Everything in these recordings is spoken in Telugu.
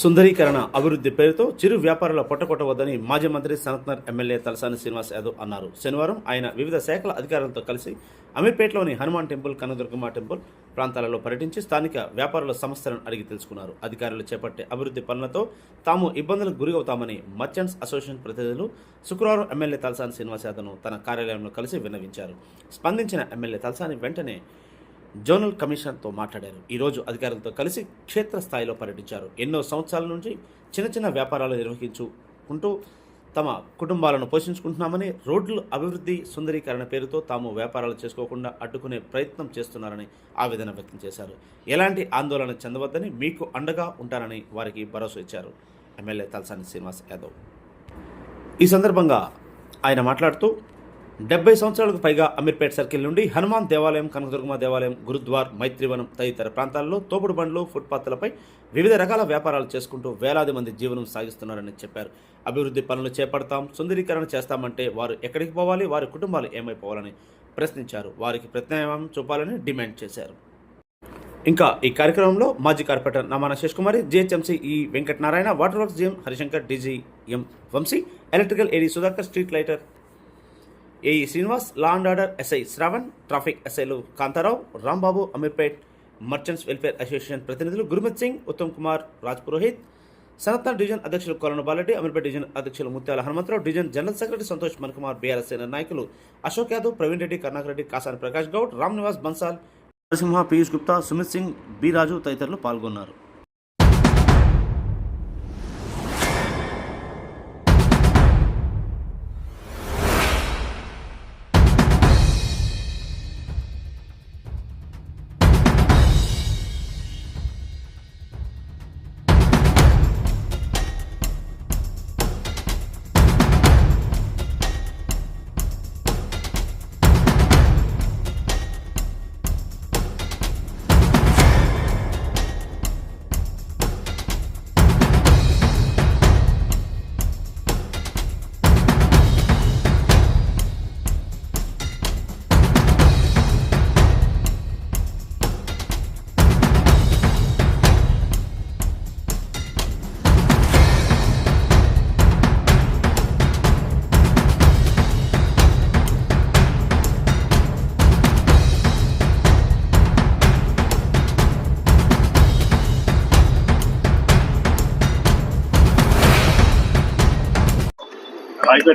సుందరీకరణ అభివృద్ధి పేరుతో చిరు వ్యాపారుల పొట్టకొట్టవద్దని మాజీ మంత్రి సనత్నర్ ఎమ్మెల్యే తలసాని శ్రీనివాస్ యాదవ్ అన్నారు. శనివారం ఆయన వివిధ శాఖల అధికారులతో కలిసి అమీర్పేటలోని హనుమాన్ టెంపుల్ కనదుర్గమ్మ టెంపుల్ ప్రాంతాలలో పర్యటించి స్థానిక వ్యాపారుల సమస్యలను అడిగి తెలుసుకున్నారు. అధికారులు చేపట్టే అభివృద్ధి పనులతో తాము ఇబ్బందులకు గురవుతామని మర్చెంట్స్ అసోసియేషన్ ప్రతినిధులు శుక్రవారం ఎమ్మెల్యే తలసాని శ్రీనివాస్ యాదవ్ను తన కార్యాలయంలో కలిసి విన్నవించారు. స్పందించిన ఎమ్మెల్యే తలసాని వెంటనే జోనల్ కమిషన్తో మాట్లాడారు. ఈరోజు అధికారులతో కలిసి క్షేత్రస్థాయిలో పర్యటించారు. ఎన్నో సంవత్సరాల నుంచి చిన్న చిన్న వ్యాపారాలు నిర్వహించుకుంటూ తమ కుటుంబాలను పోషించుకుంటున్నామని రోడ్లు అభివృద్ధి సుందరీకరణ పేరుతో తాము వ్యాపారాలు చేసుకోకుండా అడ్డుకునే ప్రయత్నం చేస్తున్నారని ఆవేదన వ్యక్తం చేశారు. ఎలాంటి ఆందోళన చెందవద్దని మీకు అండగా ఉంటారని వారికి భరోసా ఇచ్చారు. ఎమ్మెల్యే తలసాని శ్రీనివాస్ యాదవ్. ఈ సందర్భంగా ఆయన మాట్లాడుతూ డెబ్బై సంవత్సరాలకు పైగా అమీర్పేట్ సర్కిల్ నుండి హనుమాన్ దేవాలయం కనకదుర్గమ్మ దేవాలయం గురుద్వార్ మైత్రివనం తదితర ప్రాంతాల్లో తోపుడు బండ్లు ఫుట్పాత్లపై వివిధ రకాల వ్యాపారాలు చేసుకుంటూ వేలాది మంది జీవనం సాగిస్తున్నారని చెప్పారు. అభివృద్ధి పనులు చేపడతాం సుందరీకరణ చేస్తామంటే వారు ఎక్కడికి పోవాలి వారి కుటుంబాలు ఏమైపోవాలని ప్రశ్నించారు. వారికి ప్రత్యామ్నాయం చూపాలని డిమాండ్ చేశారు. ఇంకా ఈ కార్యక్రమంలో మాజీ corporator Namana Sesh Kumari GHMC E Venkatanarayana water works GM Harishankar DG M Vamshi electrical AD Sudhakar street lighter AE Srinivas law and order SI Shravan traffic ఎస్ఐలు Kantharao Rambabu Ameerpet merchants welfare association ప్రతినిధులు గురుమిత్ సింగ్ ఉత్తమ్ కుమార్ రాజ్ పురోహిత్ సనత్న డివిజన్ అధ్యక్షులు కొలను బాలరెడ్డి అమీర్పేట్ డివిజన్ అధ్యక్షులు Mutyala Hanumantharao division general secretary Santosh Mankumar BRS సేన నాయకులు అశోక్ యాదవ్ ప్రవీణ్ రెడ్డి కర్ణాకర్ రెడ్డి కాసాని ప్రకాష్ గౌడ్ రామ్ నివాస్ బన్సాల్ నరసింహ పీయూష్ గుప్తా సుమిత్ సింగ్ బి రాజు తదితరులు పాల్గొన్నారు.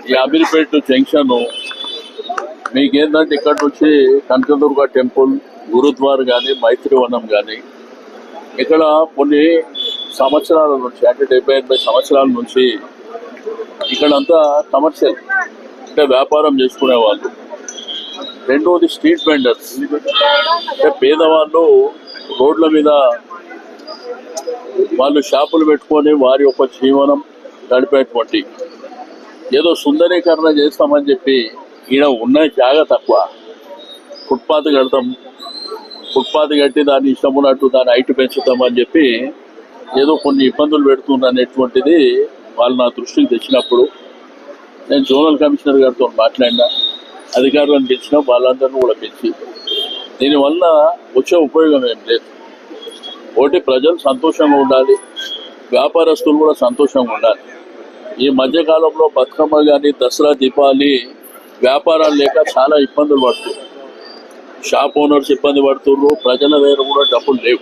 ఈ అమీర్పేట్ జంక్షన్ మీకేంటంటే ఇక్కడ నుంచి కనకదుర్గ టెంపుల్ గురుద్వార్ కానీ మైత్రివనం కానీ ఇక్కడ కొన్ని సంవత్సరాల నుంచి అంటే డెబ్బై ఎనభై సంవత్సరాల నుంచి ఇక్కడంతా కమర్షియల్ అంటే వ్యాపారం చేసుకునే వాళ్ళు. రెండవది స్ట్రీట్ వెండర్స్. అంటే పేదవాళ్ళు రోడ్ల మీద వాళ్ళు షాపులు పెట్టుకొని వారి యొక్క జీవనం గడిపేటువంటి ఏదో సుందరీకరణ చేస్తామని చెప్పి ఈడ ఉన్న జాగా తక్కువ. ఫుట్పాత్ కడతాం. ఫుట్పాత్ కట్టి దాన్ని ఇష్టం దాన్ని హైట్ పెంచుతామని చెప్పి ఏదో కొన్ని ఇబ్బందులు పెడుతుందనేటువంటిది వాళ్ళు నా దృష్టికి తెచ్చినప్పుడు. నేను జోనల్ కమిషనర్ గారితో మాట్లాడినా అధికారులను పిలిచిన వాళ్ళందరినీ కూడా పిలిచి. దీనివల్ల వచ్చే ఉపయోగం ఏం లేదు. ఒకటి ప్రజలు సంతోషంగా ఉండాలి. వ్యాపారస్తులు కూడా సంతోషంగా ఉండాలి. ఈ మధ్యకాలంలో బతుకమ్మ కానీ దసరా దీపావళి వ్యాపారాలు లేక చాలా ఇబ్బందులు పడుతున్నారు. షాప్ ఓనర్స్ ఇబ్బంది పడుతున్నారు ప్రజల దగ్గర కూడా డబ్బులు లేవు.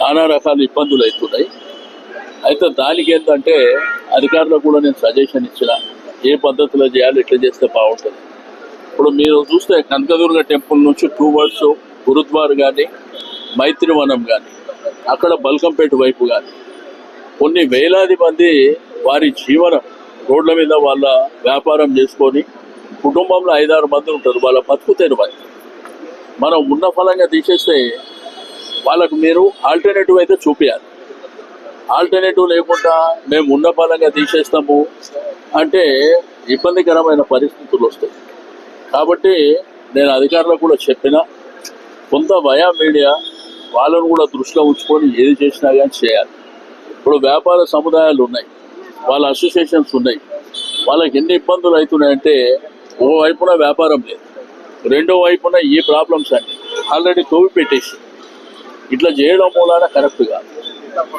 నానా రకాల ఇబ్బందులు అవుతున్నాయి. అయితే దానికి ఏంటంటే అధికారులకు కూడా నేను సజెషన్ ఇచ్చిన ఏ పద్ధతిలో చేయాలి ఎట్లా చేస్తే బాగుంటుంది. ఇప్పుడు మీరు చూస్తే కనకదుర్గ టెంపుల్ నుంచి టూ వర్డ్స్ గురుద్వార్ కానీ మైత్రివనం కానీ అక్కడ బల్కంపేట వైపు కానీ కొన్ని వేలాది మంది వారి జీవనం రోడ్ల మీద వాళ్ళ వ్యాపారం చేసుకొని కుటుంబంలో ఐదారు మంది ఉంటారు. వాళ్ళ బతుకుతారు మరి మనం ఉన్న ఫలంగా తీసేస్తే వాళ్ళకు మీరు ఆల్టర్నేటివ్ అయితే చూపించాలి ఆల్టర్నేటివ్ లేకుండా మేము ఉన్న ఫలంగా తీసేస్తాము అంటే ఇబ్బందికరమైన పరిస్థితులు వస్తాయి. కాబట్టి నేను అధికారులకు కూడా చెప్పిన కొంత భయా మీడియా వాళ్ళను కూడా దృష్టిలో ఉంచుకొని ఏది చేసినా కానీ చేయాలి. ఇప్పుడు వ్యాపార సముదాయాలు ఉన్నాయి. వాళ్ళ అసోసియేషన్స్ ఉన్నాయి. వాళ్ళకి ఎన్ని ఇబ్బందులు అవుతున్నాయంటే ఓ వైపున వ్యాపారం లేదు. రెండో వైపున ఈ ప్రాబ్లమ్స్ అండి ఆల్రెడీ తోవి పెట్టేసి ఇట్లా చేయడం మూలాన కరెక్ట్ కాదు.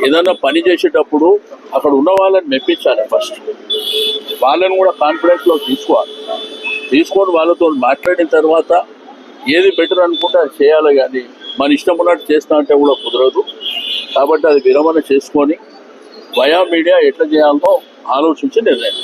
ఏదైనా పని చేసేటప్పుడు అక్కడ ఉన్న వాళ్ళని మెప్పించాలి ఫస్ట్ వాళ్ళని కూడా కాన్ఫిడెన్స్లో తీసుకోవాలి. తీసుకొని వాళ్ళతో మాట్లాడిన తర్వాత ఏది బెటర్ అనుకుంటే అది చేయాలి కానీ మన ఇష్టం ఉన్నట్టు చేస్తా అంటే కూడా కుదరదు. కాబట్టి అది విరమణ చేసుకొని వయా మీడియా ఎట్లా చేయాలో ఆలోచించి నిర్ణయం.